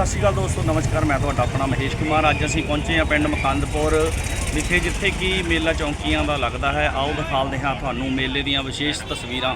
ਸਤਿ ਸ਼੍ਰੀ ਅਕਾਲ ਦੋਸਤੋ, ਨਮਸਕਾਰ, ਮੈਂ ਤੁਹਾਡਾ ਆਪਣਾ ਮਹੇਸ਼ ਕੁਮਾਰ। ਅੱਜ ਅਸੀਂ ਪਹੁੰਚੇ ਹਾਂ ਪਿੰਡ ਮਕੰਦਪੁਰ ਵਿਖੇ ਜਿੱਥੇ ਕਿ ਮੇਲਾ ਚੌਂਕੀਆਂ ਦਾ ਲੱਗਦਾ ਹੈ। ਆਓ ਦਿਖਾਉਂਦੇ ਹਾਂ ਤੁਹਾਨੂੰ ਮੇਲੇ ਦੀਆਂ ਵਿਸ਼ੇਸ਼ ਤਸਵੀਰਾਂ।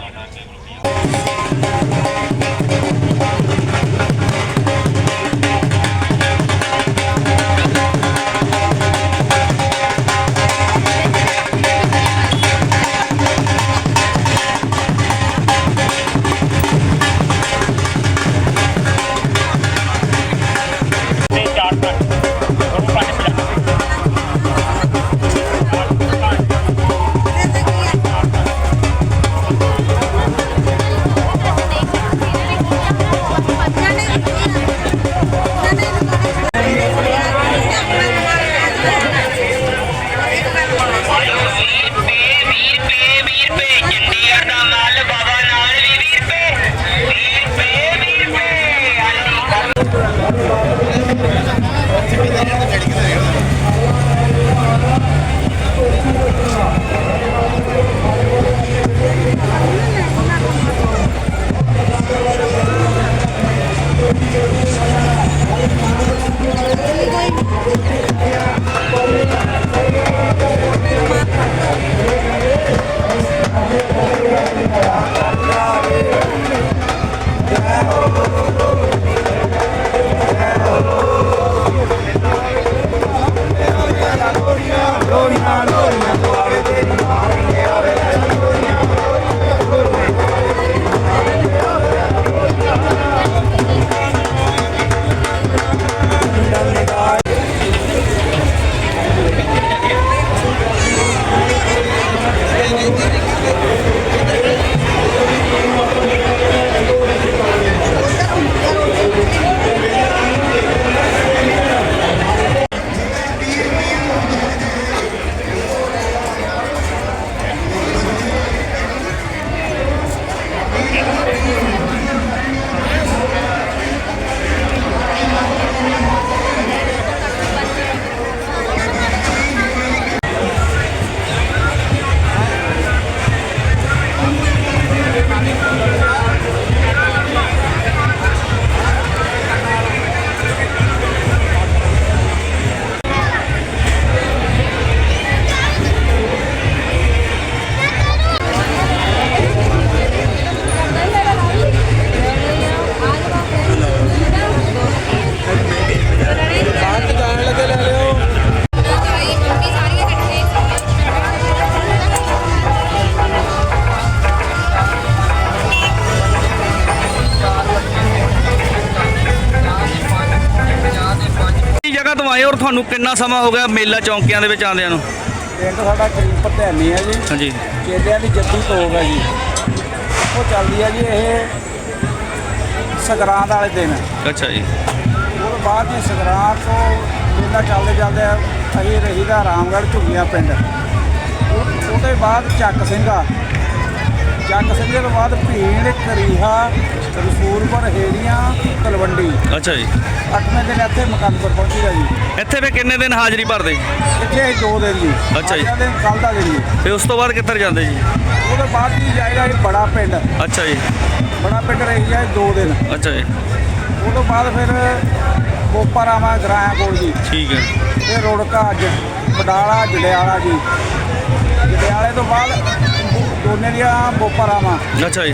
ਕੀ ਜਗ੍ਹਾ ਤੋਂ ਆਏ ਔਰ ਤੁਹਾਨੂੰ ਕਿੰਨਾ ਸਮਾਂ ਹੋ ਗਿਆ ਮੇਲਾ ਚੌਂਕੀਆਂ ਦੇ ਵਿੱਚ ਆਉਂਦਿਆਂ ਨੂੰ? ਪਿੰਡ ਸਾਡਾ ਕਰੀਬ ਪਧਿਆਨੀ ਹੈ ਜੀ। ਹਾਂਜੀ। ਚੇਲਿਆਂ ਦੀ ਜੱਦੀ ਤੋਗ ਹੈ ਜੀ। ਉਹ ਚੱਲਦੀ ਹੈ ਜੀ ਇਹ ਸੰਗਰਾਂਦ ਵਾਲੇ ਦਿਨ। ਅੱਛਾ ਜੀ। ਉਹ ਬਾਅਦ ਜੀ ਸੰਗਰਾਂਦ ਤੋਂ ਮੇਲਾ ਚੱਲਦੇ ਚੱਲਦੇ ਅਸੀਂ ਰਹੀਦਾ ਰਾਮਗੜ੍ਹ ਝੁੱਗੀਆਂ ਪਿੰਡ। ਉਹ- ਉਹਦੇ ਬਾਅਦ ਚੱਕ ਸਿੰਘਾ। ਚੱਕ ਸਿੰਘੇ ਤੋਂ ਬਾਅਦ ਭੀੜ ਕਰੀਹਾ ਰਸੂਲਪੁਰ ਹੇੜੀਆਂ ਤਲਵੰਡੀ। ਅੱਛਾ ਜੀ। ਅੱਠਵੇਂ ਦਿਨ ਇੱਥੇ ਮਕੰਦਪੁਰ ਪਹੁੰਚੀਦਾ ਜੀ। ਇੱਥੇ ਫੇ ਕਿੰਨੇ ਦਿਨ ਹਾਜ਼ਰੀ ਭਰਦੇ? ਇੱਥੇ ਦੋ ਦਿਨ ਜੀ। ਅੱਛਾ ਜੀ। ਅੱਜ ਦਾ ਦਿਨ ਕੱਲ੍ਹ ਦਾ ਦਿਨ ਜੀ। ਤੇ ਉਸ ਤੋਂ ਬਾਅਦ ਕਿੱਧਰ ਜਾਂਦੇ ਜੀ? ਉਹਦੇ ਬਾਅਦ ਜੀ ਜਾਏਗਾ ਜੀ ਬੜਾ ਪਿੰਡ। ਅੱਛਾ ਜੀ। ਬੜਾ ਪਿੰਡ ਰਹੀ ਜਾਏ ਦੋ ਦਿਨ। ਅੱਛਾ ਜੀ। ਉਹ ਤੋਂ ਬਾਅਦ ਫਿਰ ਗੋਪਾਰਾਮਾ ਗਰਾਇਆ ਕੋਲ ਜੀ। ਠੀਕ ਹੈ। ਤੇ ਰੁੜਕਾ ਅੱਜ ਬਡਾਲਾ ਜੜਿਆਲਾ ਜੀ। ਜੜਿਆਲੇ ਤੋਂ ਬਾਅਦ ਦੋਨੇ ਦੀਆਂ ਗੋਪਾਰਾਮਾ ਅੱਛਾ ਜੀ।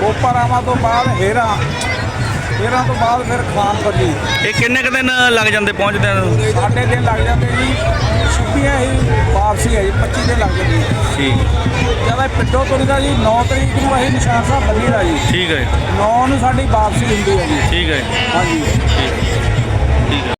ਗੋਪਾਰਾਮਾ ਤੋਂ ਬਾਅਦ ਹੇਰਾ। ਹੇਰਾ ਤੋਂ ਬਾਅਦ ਫਿਰ ਖਾਨਪੁਰ ਜੀ ਇਹ ਕਿੰਨੇ ਕੁ ਦਿਨ ਲੱਗ ਜਾਂਦੇ ਪਹੁੰਚਦਿਆਂ ਨੂੰ? ਸਾਡੇ ਦਿਨ ਲੱਗ ਜਾਂਦੇ ਜੀ ਛੁੱਟੀਆਂ ਹੀ ਵਾਪਸੀ ਹੈ ਜੀ 25 ਦਿਨ ਲੱਗ ਜਾਂਦੇ ਜੀ। ਠੀਕ। ਜਦ ਪਿੰਡੋਂ ਤੁਰੀਦਾ ਜੀ 9 ਤਰੀਕ ਨੂੰ ਅਸੀਂ ਨਿਸ਼ਾਨ ਸਾਹਿਬ ਬੰਨੀਦਾ ਜੀ। ਠੀਕ ਹੈ 9 ਨੂੰ ਸਾਡੀ ਵਾਪਸੀ ਹੁੰਦੀ ਹੈ ਜੀ। ਠੀਕ ਹੈ ਹਾਂਜੀ। ਠੀਕ। ਠੀਕ ਹੈ।